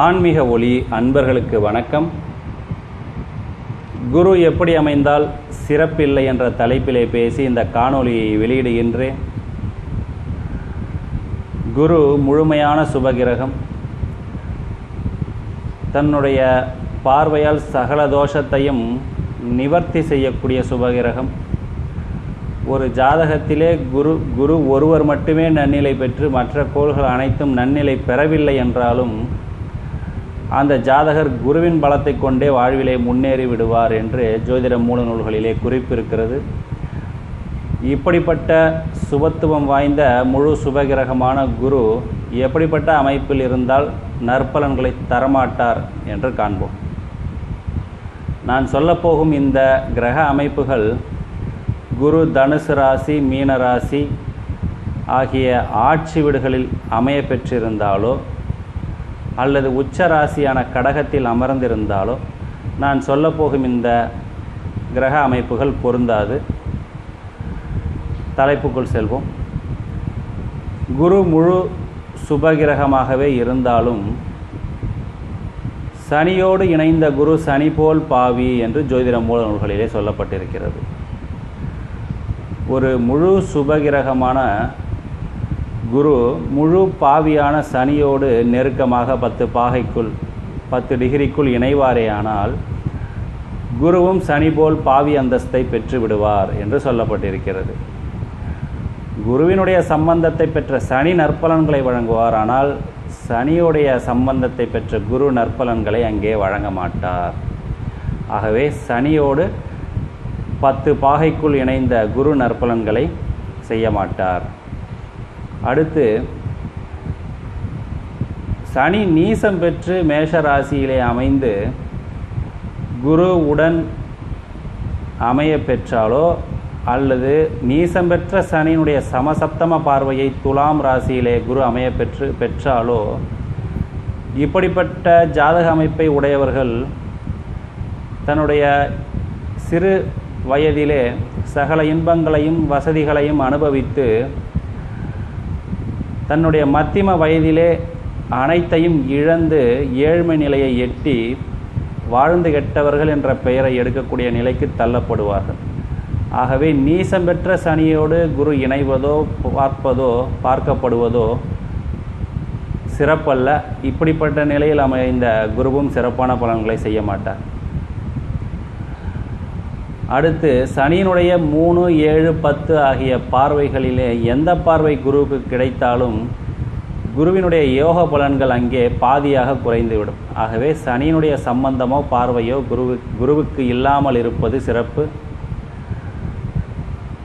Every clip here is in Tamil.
ஆன்மீக ஒளி அன்பர்களுக்கு வணக்கம். குரு எப்படி அமைந்தால் சிறப்பில்லை என்ற தலைப்பிலே பேசி இந்த காணொளியை வெளியிடுகின்றேன். குரு முழுமையான சுபகிரகம். தன்னுடைய பார்வையால் சகல தோஷத்தையும் நிவர்த்தி செய்யக்கூடிய சுபகிரகம். ஒரு ஜாதகத்திலே குரு குரு ஒருவர் மட்டுமே நன்னிலை பெற்று மற்ற கோள்கள் அனைத்தும் நன்னிலை பெறவில்லை என்றாலும் அந்த ஜாதகர் குருவின் பலத்தை கொண்டே வாழ்விலே முன்னேறி விடுவார் என்று ஜோதிட மூல நூல்களிலே குறிப்பிருக்கிறது. இப்படிப்பட்ட சுபத்துவம் வாய்ந்த முழு சுபகிரகமான குரு எப்படிப்பட்ட அமைப்பில் இருந்தால் நற்பலன்களை தரமாட்டார் என்று காண்போம். நான் சொல்லப்போகும் இந்த கிரக அமைப்புகள் குரு தனுசு ராசி மீன ராசி ஆகிய ஆட்சி வீடுகளில் அமைய பெற்றிருந்தாலோ அல்லது உச்ச ராசியான கடகத்தில் அமர்ந்திருந்தாலோ நான் சொல்லப்போகும் இந்த கிரக அமைப்புகள் பொருந்தாது. தலைப்புக்குள் செல்வோம். குரு முழு சுபகிரகமாகவே இருந்தாலும் சனியோடு இணைந்த குரு சனி போல் பாவி என்று ஜோதிட மூல நூல்களிலே சொல்லப்பட்டிருக்கிறது. ஒரு முழு சுபகிரகமான குரு முழு பாவியான சனியோடு நெருக்கமாக பத்து பாகைக்குள் பத்து டிகிரிக்குள் இணைவாரேயானால் குருவும் சனி போல் பாவி அந்தஸ்தை பெற்று விடுவார் என்று சொல்லப்பட்டிருக்கிறது. குருவினுடைய சம்பந்தத்தை பெற்ற சனி நற்பலன்களை வழங்குவார் ஆனால் சனியுடைய சம்பந்தத்தை பெற்ற குரு நற்பலன்களை அங்கே வழங்க மாட்டார். ஆகவே சனியோடு பத்து பாகைக்குள் இணைந்த குரு நற்பலன்களை செய்ய மாட்டார். அடுத்து சனி நீசம் பெற்று மேஷ ராசியிலே அமைந்து குரு உடன் அமைய பெற்றாலோ அல்லது நீசம் பெற்ற சனியினுடைய சமசப்தம பார்வையை துலாம் ராசியிலே குரு அமைய பெற்று பெற்றாலோ இப்படிப்பட்ட ஜாதக அமைப்பை உடையவர்கள் தன்னுடைய சிறு வயதிலே சகல இன்பங்களையும் வசதிகளையும் அனுபவித்து தன்னுடைய மத்திம வயதிலே அனைத்தையும் இழந்து ஏழ்மை நிலையை எட்டி வாழ்ந்து கெட்டவர்கள் என்ற பெயரை எடுக்கக்கூடிய நிலைக்கு தள்ளப்படுவார்கள். ஆகவே நீசம் பெற்ற சனியோடு குரு இணைவதோ பார்ப்பதோ பார்க்கப்படுவதோ சிறப்பல்ல. இப்படிப்பட்ட நிலையில் அமைந்த குருவும் சிறப்பான பலன்களை செய்ய மாட்டார். அடுத்து சனியினுடைய மூணு ஏழு பத்து ஆகிய பார்வைகளிலே எந்த பார்வை குருவுக்கு கிடைத்தாலும் குருவினுடைய யோக பலன்கள் அங்கே பாதியாக குறைந்துவிடும். ஆகவே சனியினுடைய சம்பந்தமோ பார்வையோ குருவு குருவுக்கு இல்லாமல் இருப்பது சிறப்பு.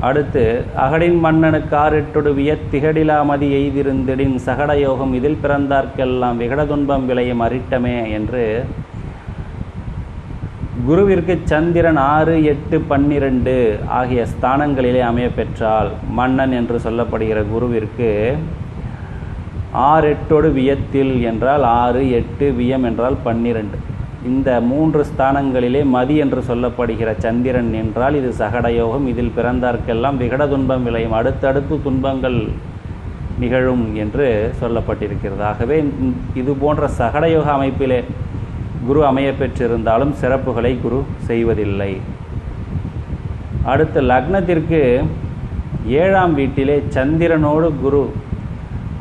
அடுத்து அகடின் மன்னனுக்கு ஆறிட்டுடுவிய திகடிலாமதி எய்திருந்திடின் சகட யோகம் இதில் பிறந்தார்க்கெல்லாம் விகட துன்பம் விளையும் அரிட்டமே என்று குருவிற்கு சந்திரன் ஆறு எட்டு பன்னிரண்டு ஆகிய ஸ்தானங்களிலே அமைய பெற்றால் மன்னன் என்று சொல்லப்படுகிற குருவிற்கு ஆறு எட்டோடு வியத்தில் என்றால் ஆறு எட்டு வியம் என்றால் பன்னிரண்டு. இந்த மூன்று ஸ்தானங்களிலே மதி என்று சொல்லப்படுகிற சந்திரன் என்றால் இது சகடயோகம். இதில் பிறந்தார்க்கெல்லாம் விகட துன்பம் விளையும். அடுத்தடுத்து துன்பங்கள் நிகழும் என்று சொல்லப்பட்டிருக்கிறது ஆகவே இது போன்ற சகடயோக அமைப்பிலே குரு அமைய பெற்றிருந்தாலும் சிறப்புகளை குரு செய்வதில்லை. அடுத்து லக்னத்திற்கு ஏழாம் வீட்டிலே சந்திரனோடு குரு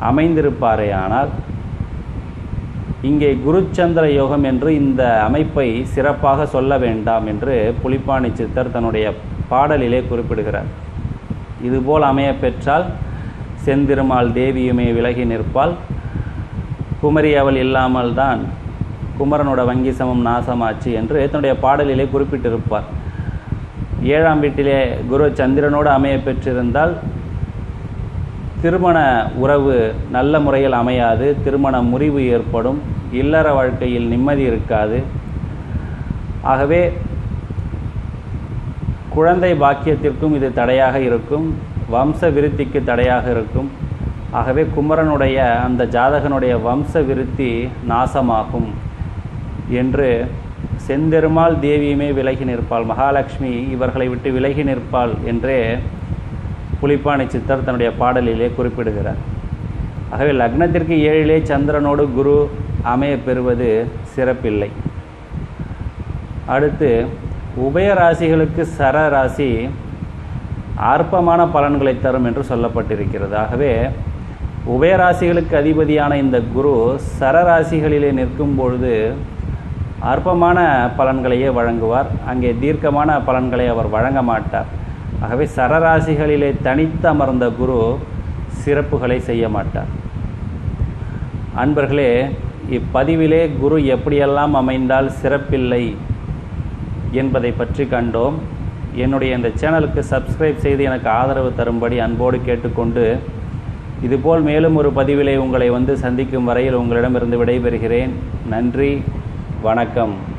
அமைந்திருப்பாரே ஆனால் இங்கே குருச்சந்திர யோகம் என்று இந்த அமைப்பை சிறப்பாக சொல்ல வேண்டாம் என்று புலிப்பாணி சித்தர் தன்னுடைய பாடலிலே குறிப்பிடுகிறார். இதுபோல் அமைய பெற்றால் செந்திருமாள் தேவியுமே விலகி நிற்பால் குமரி அவள் இல்லாமல் தான் குமரனோட வங்கி சமம் நாசமாச்சு என்று தன்னுடைய பாடலிலே குறிப்பிட்டிருப்பார். ஏழாம் வீட்டிலே குரு சந்திரனோடு அமைய பெற்றிருந்தால் திருமண உறவு நல்ல முறையில் அமையாது திருமண முறிவு ஏற்படும் இல்லற வாழ்க்கையில் நிம்மதி இருக்காது. ஆகவே குழந்தை பாக்கியத்திற்கும் இது தடையாக இருக்கும் வம்ச விருத்திக்கு தடையாக இருக்கும். ஆகவே குமரனுடைய அந்த ஜாதகனுடைய வம்ச விருத்தி நாசமாகும். என்று செந்தெருமாள் தேவியுமே விலகி நிற்பாள். மகாலட்சுமி இவர்களை விட்டு விலகி நிற்பாள் என்றே புலிப்பாணி சித்தர் தன்னுடைய பாடலிலே குறிப்பிடுகிறார். ஆகவே லக்னத்திற்கு ஏழிலே சந்திரனோடு குரு அமையப் பெறுவது சிறப்பில்லை. அடுத்து உபயராசிகளுக்கு சர ராசி அற்பமான பலன்களை தரும் என்று சொல்லப்பட்டிருக்கிறது. ஆகவே உபயராசிகளுக்கு அதிபதியான இந்த குரு சரராசிகளிலே நிற்கும் பொழுது அற்பமான பலன்களையே வழங்குவார். அங்கே தீர்க்கமான பலன்களை அவர் வழங்க மாட்டார். ஆகவே சரராசிகளிலே தனித்து அமர்ந்த குரு சிறப்புகளை செய்ய மாட்டார். அன்பர்களே இப்பதிவிலே குரு எப்படியெல்லாம் அமைந்தால் சிறப்பில்லை என்பதை பற்றி கண்டோம். என்னுடைய இந்த சேனலுக்கு சப்ஸ்கிரைப் செய்து எனக்கு ஆதரவு தரும்படி அன்போடு கேட்டுக்கொண்டு இதுபோல் மேலும் ஒரு பதிவிலே உங்களை வந்து சந்திக்கும் வரையில் உங்களிடமிருந்து விடைபெறுகிறேன். நன்றி. வணக்கம்.